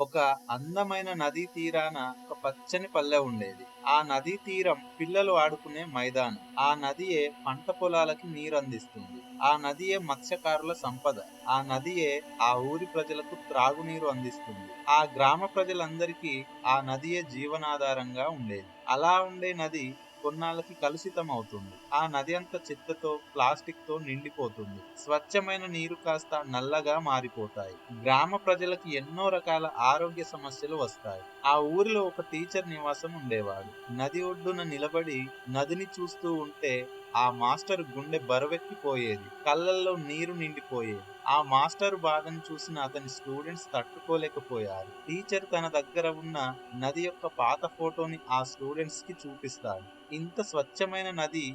ఒక అందమైన నదీ తీరాన ఒక పచ్చని పల్లె ఉండేది. ఆ నదీ తీరం పిల్లలు ఆడుకునే మైదానం. ఆ నదియే పంట పొలాలకి నీరు అందిస్తుంది ఆ నదియే మత్స్యకారుల సంపద. ఆ నదియే ఆ ఊరి ప్రజలకు త్రాగునీరు అందిస్తుంది. ఆ గ్రామ ప్రజలందరికీ ఆ నదియే జీవనాధారంగా ఉండేది. అలా ఉండే నది కొన్నాళ్ళకి కలుషితం అవుతుంది ఆ నది అంత చెత్తతో ప్లాస్టిక్తో నిండిపోతుంది. స్వచ్ఛమైన నీరు కాస్త నల్లగా మారిపోతాయి. గ్రామ ప్రజలకు ఎన్నో రకాల ఆరోగ్య సమస్యలు వస్తాయి. ఆ ఊరిలో ఒక టీచర్ నివాసం ఉండేవాడు. నది ఒడ్డున నిలబడి నదిని చూస్తూ ఉంటే ఆ మాస్టర్ గుండె బరువెక్కిపోయేది. కళ్ళల్లో నీరు నిండిపోయేది. ఆ మాస్టర్ బాధను చూసిన అతని స్టూడెంట్స్ తట్టుకోలేకపోయారు. టీచర్ తన దగ్గర ఉన్న నది యొక్క పాత ఫోటోని ఆ స్టూడెంట్స్కి చూపిస్తాడు. ఇంత స్వచ్ఛమైన నది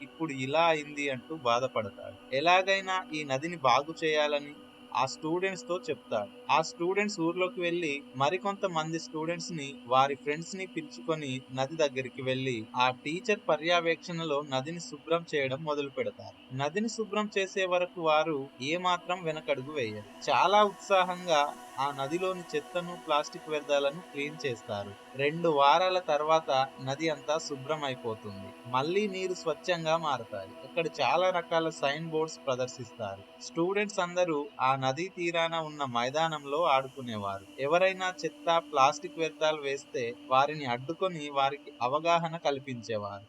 ఇప్పుడు ఇలా అయింది అంటూ బాధపడతాడు. ఎలాగైనా ఈ నదిని బాగు చేయాలని ఆ స్టూడెంట్స్తో చెప్తాడు. ఆ స్టూడెంట్స్ ఊర్లోకి వెళ్ళి మరికొంత మంది స్టూడెంట్స్ని వారి ఫ్రెండ్స్ని పిలుచుకొని నది దగ్గరికి వెళ్ళి ఆ టీచర్ పర్యవేక్షణలో నదిని శుభ్రం చేయడం మొదలు పెడతారు. నదిని శుభ్రం చేసే వరకు వారు ఏమాత్రం వెనకడుగు వేయరు. చాలా ఉత్సాహంగా ఆ నదిలోని చెత్తను ప్లాస్టిక్ వ్యర్థాలను క్లీన్ చేస్తారు. రెండు వారాల తర్వాత నది అంతా శుభ్రం అయిపోతుంది మళ్ళీ నీరు స్వచ్ఛంగా మారతాయి. ఇక్కడ చాలా రకాల సైన్ బోర్డ్స్ ప్రదర్శిస్తారు. స్టూడెంట్స్ అందరూ ఆ నదీ తీరాన ఉన్న మైదానంలో ఆడుకునేవారు. ఎవరైనా చెత్త ప్లాస్టిక్ వ్యర్థాలు వేస్తే వారిని అడ్డుకొని వారికి అవగాహన కల్పించేవారు.